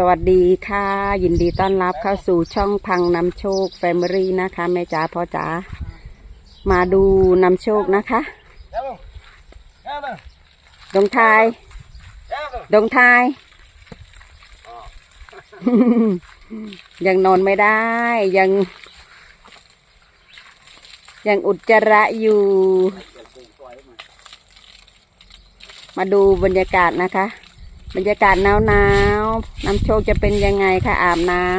สวัสดีค่ะ ยินดีต้อนรับเข้าสู่ช่องพังนำโชคแฟมิลี่นะคะแม่จ๋าพ่อจ๋ามาดูนำโชคนะคะดงทายดงทาย ยังนอนไม่ได้ยัง ยังอุจจาระอยู่ มาดูบรรยากาศนะคะ บรรยากาศหนาวหนาวๆน้ำโชคจะเป็นยังไงคะอาบน้ำ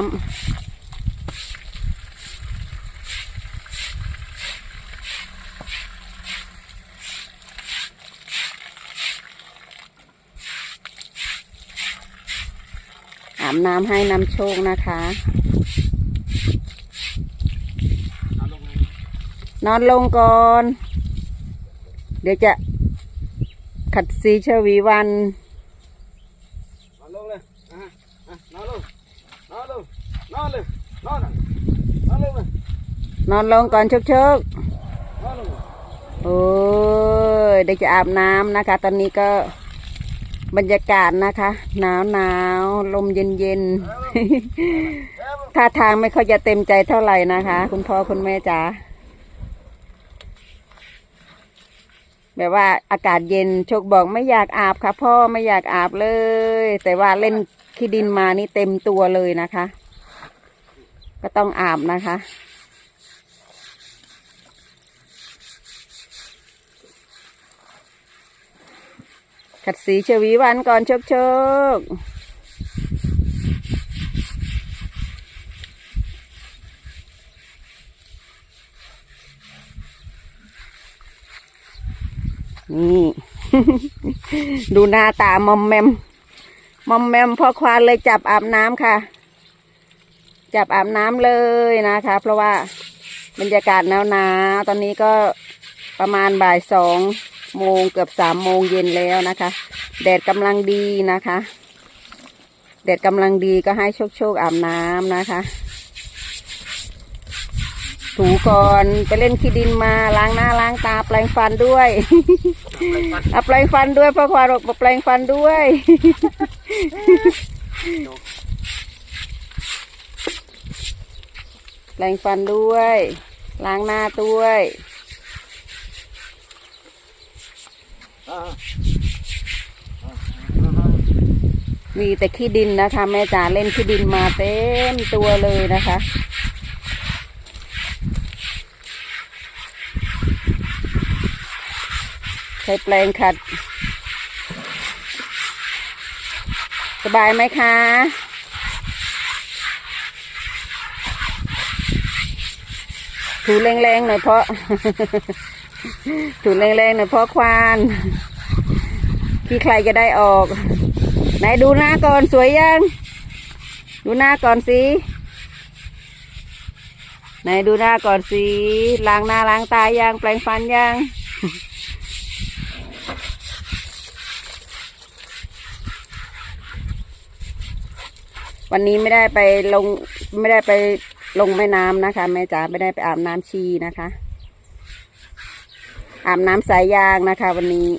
อาบน้ำให้น้ำโชคนะคะ นอนลงก่อน เดี๋ยวจะขัดสีชวีวัน Nó luôn. Nó nè. Nó luôn nè. นอนลงก่อนชคโชค Nó luôn. โอ้ยเดี๋ยวจะอาบน้ำนะคะ ตอนนี้ก็บรรยากาศนะคะ หนาวหนาวลมเย็นเย็นท่าทางไม่ค่อยจะเต็มใจเท่าไหร่นะคะ คุณพ่อคุณแม่จ๋าแบบว่าอากาศเย็นโชคบอกไม่อยากอาบค่ะ พ่อไม่อยากอาบเลย แต่ว่าเล่นขี้ดินมานี่เต็มตัวเลยนะคะ ก็ต้องอาบนะคะ ขัดสีเชวีวันก่อนโชคโชคนี่ดูหน้าตามอมแมม มอมแมมพ่อควานเลยจับอาบน้ำค่ะ จับอาบน้ำเลยนะคะ เพราะว่าบรรยากาศหนาวหนาวๆตอนนี้ก็ประมาณบ่ายสองโมงเกือบสามโมงเย็นแล้วนะคะ แดดกำลังดีนะคะ แดดกำลังดีก็ให้โชคโชคๆอาบน้ำนะคะ ถูก่อนไปเล่นขี้ดินมาล้างหน้าล้างตาแปรงฟันด้วยเอาแปรงฟันด้วยพ่อควายบอกมาแปรงฟันด้วย แปรงฟันด้วย ล้างหน้าด้วยมีแต่ขี้ดินนะคะ แม่จ๋าเล่นขี้ดินมาเต็มตัวเลยนะคะ ใช้แปลงขัด สบายไหมคะ ถูแรงๆหน่อยเพราะ ถูแรงๆหน่อยเพราะควานที่ใครจะได้ออก ไหนดูหน้าก่อนสวยยัง ดูหน้าก่อนสิไหนดูหน้าก่อนสิล้างหน้าล้างตายังแปรงฟันยังวันนี้ไม่ได้ไปลงไม่ได้ไป ลงแม่น้ำนะคะ แม่จ๋าไม่ได้ไปอาบน้ำชีนะคะ อาบน้ำสายยางนะคะ วันนี้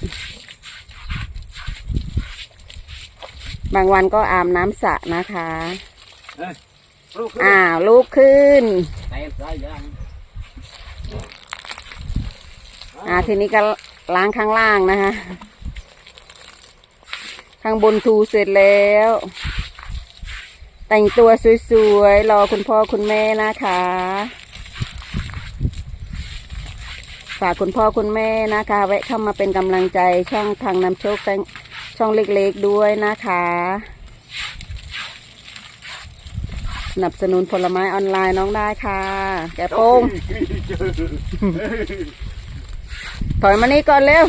บางวันก็อาบน้ำสระนะคะ Đây. Lúc อ้าวลุกขึ้น Tay ra giang. อ่าทีนี้ก็ล้างข้างล่างนะคะ ข้างบนทูเสร็จแล้ว แต่งตัวสวยๆ รอคุณพ่อคุณแม่นะคะ ฝากคุณพ่อคุณแม่นะคะ แวะเข้ามาเป็นกำลังใจช่องทางนำโชคแต่งช่องเล็กๆด้วยนะคะสนับสนุนผลไม้ออนไลน์น้องได้ค่ะ แกโป้งถอยมานี่ก่อนเร็ว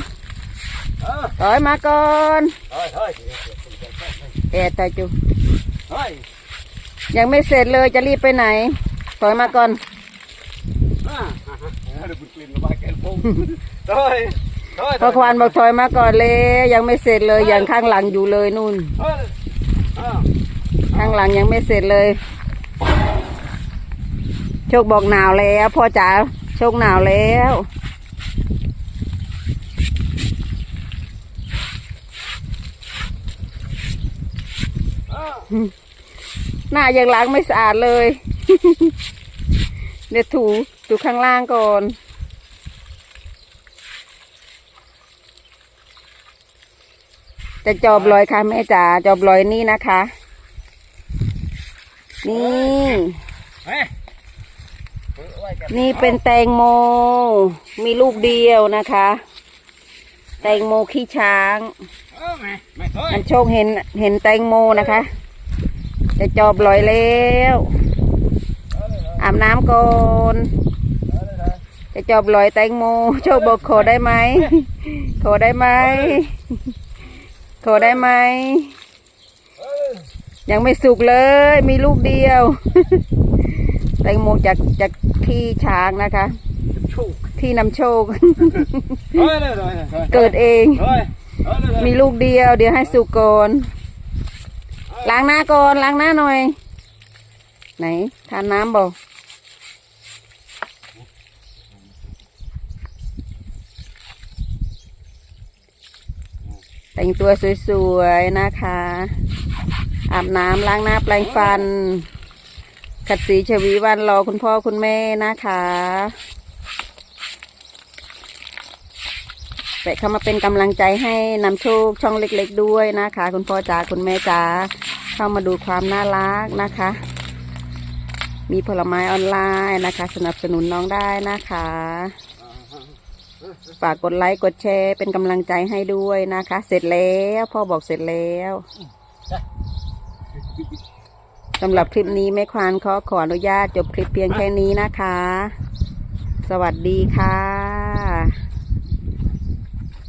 Ờ. ถอยมาก่อน Thôi thôi. แอดตาจู Thôi. ยังไม่เสร็จเลยจะรีบไปไหน ถอยมาก่อน À. Được bực lên nó ba cái bông. Thôi. Thôi. พอควานบอกถอยมาก่อนเลยยังไม่เสร็จเลยยังข้างหลังอยู่เลยนู่น Thôi. À. ข้างหลังยังไม่เสร็จเลย โชคบอกหนาวแล้วพ่อจ๋าโชคหนาวแล้ว À. หน้ายังล้างไม่สะอาดเลย เดี๋ยวถูถูข้างล่างก่อนจะจอบลอยค่ะแม่จ๋าจอบลอยนี่นะคะ นี่เฮ้ยเฮ้ยไว้กันนี่เป็นแตงโม มีลูกเดียวนะคะ แตงโมขี้ช้างเออแม่แม่เฮ้ยอันโชคเห็นเห็นแตงโมนะคะ จะจอบลอยแล้วเอาเลยเอาอาบน้ำก่อนเลยเอาจะจอบลอยแตงโมโชคบอกขอได้ไหมขอได้ไหมขอได้ไหมเออยังไม่สุกเลย มีลูกเดียว แตงโมจากจากที่ช้างนะคะชูกที่นำโชคเฮ้ยเลยเลยเลยเกิดเองเฮ้ยเอาเลยเลยมีลูกเดียว เดี๋ยวให้สุกก่อน ล้างหน้าก่อน ล้างหน้าหน่อย ไหน ทานน้ำบอกแต่งตัวสวยๆนะคะ อาบน้ำล้างหน้าแปรงฟัน ขัดสีชวีวันรอคุณพ่อคุณแม่นะคะ แต่เข้ามาเป็นกำลังใจให้นำโชคช่องเล็ก ๆ ด้วยนะคะ คุณพ่อจ๋าคุณแม่จ๋าเข้ามาดูความน่ารักนะคะ มีผลไม้ออนไลน์นะคะ สนับสนุนน้องได้นะคะ ฝากกดไลค์กดแชร์เป็นกำลังใจให้ด้วยนะคะ เสร็จแล้วพ่อบอกเสร็จแล้วสำหรับคลิปนี้แม่ควานขอขออนุญาตจบคลิปเพียงแค่นี้นะคะ สวัสดีค่ะ